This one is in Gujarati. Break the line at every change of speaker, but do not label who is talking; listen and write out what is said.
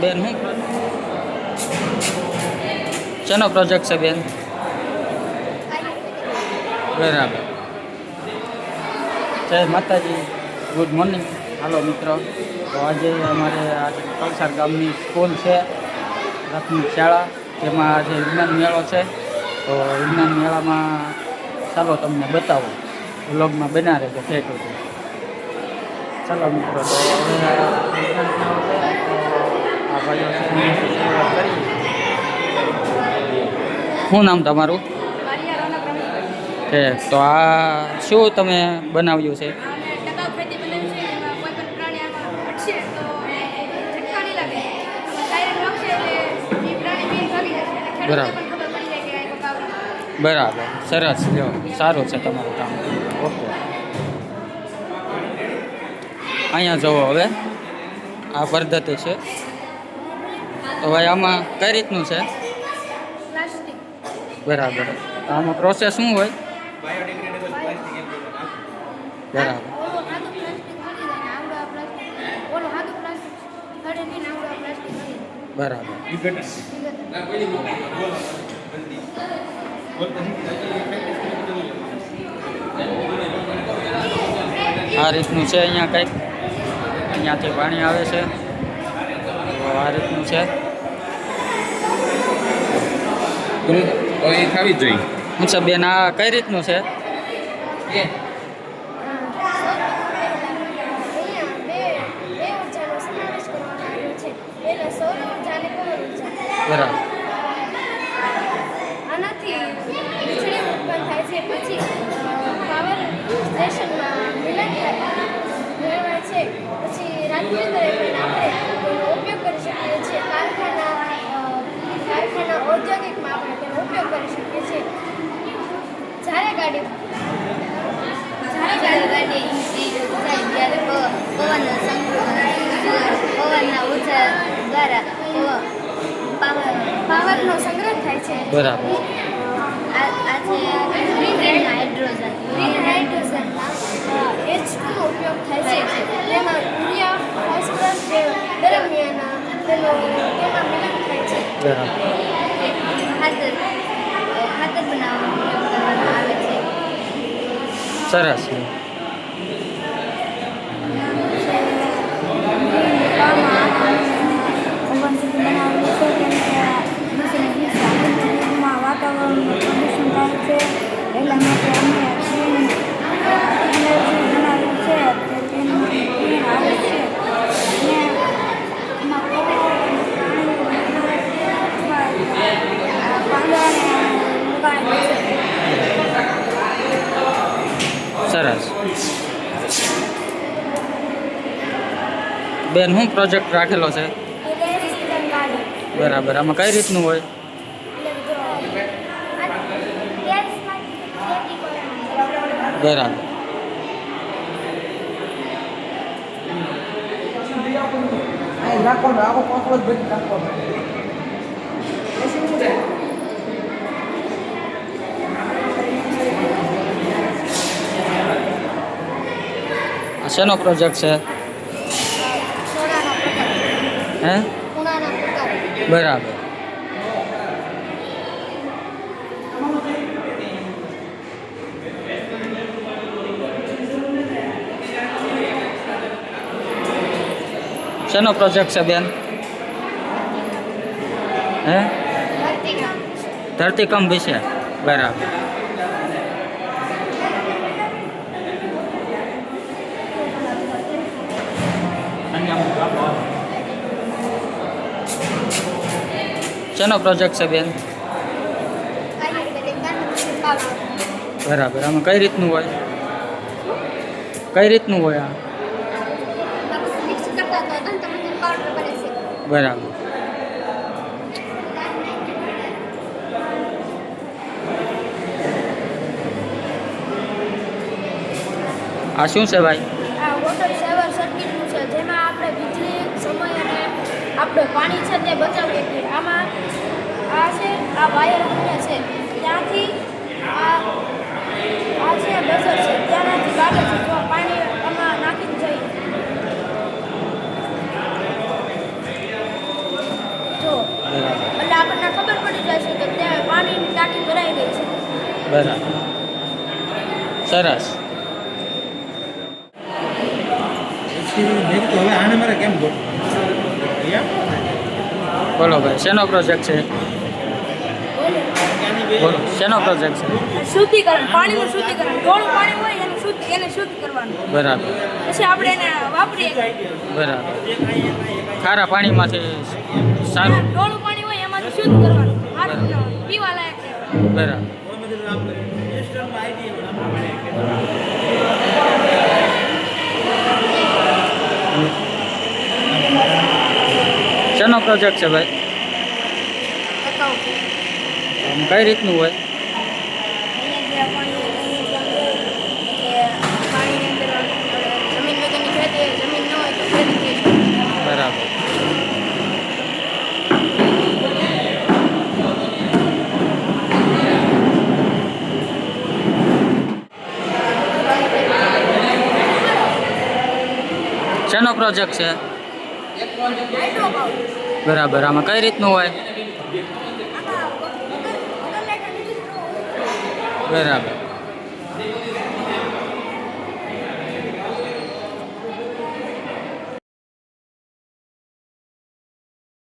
બેન હું? શેનો પ્રોજેક્ટ છે બેન? બરાબર. જય માતાજી. ગુડ મોર્નિંગ હાલો મિત્રો. તો આજે અમારે આજે કલસાર ગામની સ્કૂલ છે, પ્રાથમિક શાળા, જેમાં આજે વિજ્ઞાન મેળો છે. તો વિજ્ઞાન મેળામાં ચાલો તમને બતાવો. વ્લોગમાં બના રહેજો ઠેક ચાલો મિત્રો, તો વિજ્ઞાન ભાઈઓ શું નામ તમારું? છે. તો આ શું તમે બનાવ્યું છે? બરાબર. બરાબર. સરસ. જો સારું છે તમારું કામ. ઓકે. અહીંયા જુઓ હવે. આ પદ્ધતિ છે. તો ભાઈ આમાં કઈ રીતનું છે? બરાબર. આમાં પ્રોસેસ શું હોય? બરાબર. બરાબર. આ રીતનું છે અહીંયા કંઈક? અહીંયાથી પાણી આવે છે. આ રીતનું છે.
એ ખાવી જ જોઈએ.
હું છે બેન આ કઈ રીતનું છે? બરાબર.
આનાથી વીજળી ઉત્પન્ન થાય છે. પછી પાવર સ્ટેશનમાં મિલન થાય. છે. પછી રાત્રિ દરમિયાન આપણે તેનો ઉપયોગ કરી શકીએ છીએ કારખાના અ, કારખાના ઔદ્યોગિકમાં આપણે તેનો ઉપયોગ કરી શકીએ છીએ જ્યારે ગાડી જ્યારે ગાડી જાય ત્યારે પવનનો પવનના ઊર્જા દ્વારા પાવરનો સંગ્રહ થાય છે.
બરાબર.
આજે ગ્રીન હાઇડ્રોજન ગ્રીન હાઇડ્રોજનના એચ ટુનો ઉપયોગ થાય છે. તેમાં યુરિયા ફોસ્ફરસ દરમિયાન તેનો તેમાં મિલન થાય છે. ખાતર ખાતર બનાવવાનો ઉપયોગ કરવામાં આવે છે.
સરસ. છે
વાતાવરણનું પ્રદૂષણ થાય છે એટલા માટે અમે ગ્રીન એનર્જી ગ્રીન આવે છે
સરસ. બેન શું પ્રોજેક્ટ રાખેલો છે. બરાબર, આમાં કઈ રીતનું હોય? બરાબર.
નાખવાનો આખો પાકડો જ ભરી નાખવાનો
આ શેનો પ્રોજેક્ટ છે?
સોનાના પ્રકાર
હે
ઉનાના પ્રકાર
બરાબર શેનો પ્રોજેક્ટ છે બેન હે
ધરતીકામ
ધરતીકંપ વિશે બરાબર શેનો પ્રોજેક્ટ છે બેન
આયુર્વેદિક ગાંઠ પાવડર
બરાબર, આમાં કઈ રીતનું હોય? કઈ રીતનું હોય આ?
મિક્સ કરતા તો દંતમંજન પાવડર બને છે
બરાબર. આ શું છે ભાઈ?
આપણે પાણી છે તે બચાવીએ છીએ આમાં આ છે આ વાયર અન્ય છે. ત્યાંથી આ આ છે બઝર છે. ત્યાંથી કાઢે છે. જો પાણી આમાં નાખીને જઈએ. છે કે ત્યાં પાણીની ટાંકી ભરાઈ ગઈ છે.
બરાબર. સરસ.
પછી હવે આને મારે કેમ ગોઠવવું
બોલો ભાઈ શેનો પ્રોજેક્ટ છે? બોલો. શેનો પ્રોજેક્ટ છે?
શુદ્ધિકરણ પાણીનું શુદ્ધિકરણ. ડોળું પાણી હોય એનું શુદ્ધ એને શુદ્ધ કરવાનું.
બરાબર.
પછી આપણે એને વાપરીએ.
બરાબર. ખારા પાણીમાંથી સારું.
ડોળું પાણી હોય એમાંથી શુદ્ધ કરવાનું. પીવા લાયક.
બરાબર. શેનો પ્રોજેક્ટ છે ભાઈ? કઈ રીતનું હોય? બરાબર. શેનો પ્રોજેક્ટ છે? બરાબર. આમાં કઈ રીતનું હોય? બરાબર.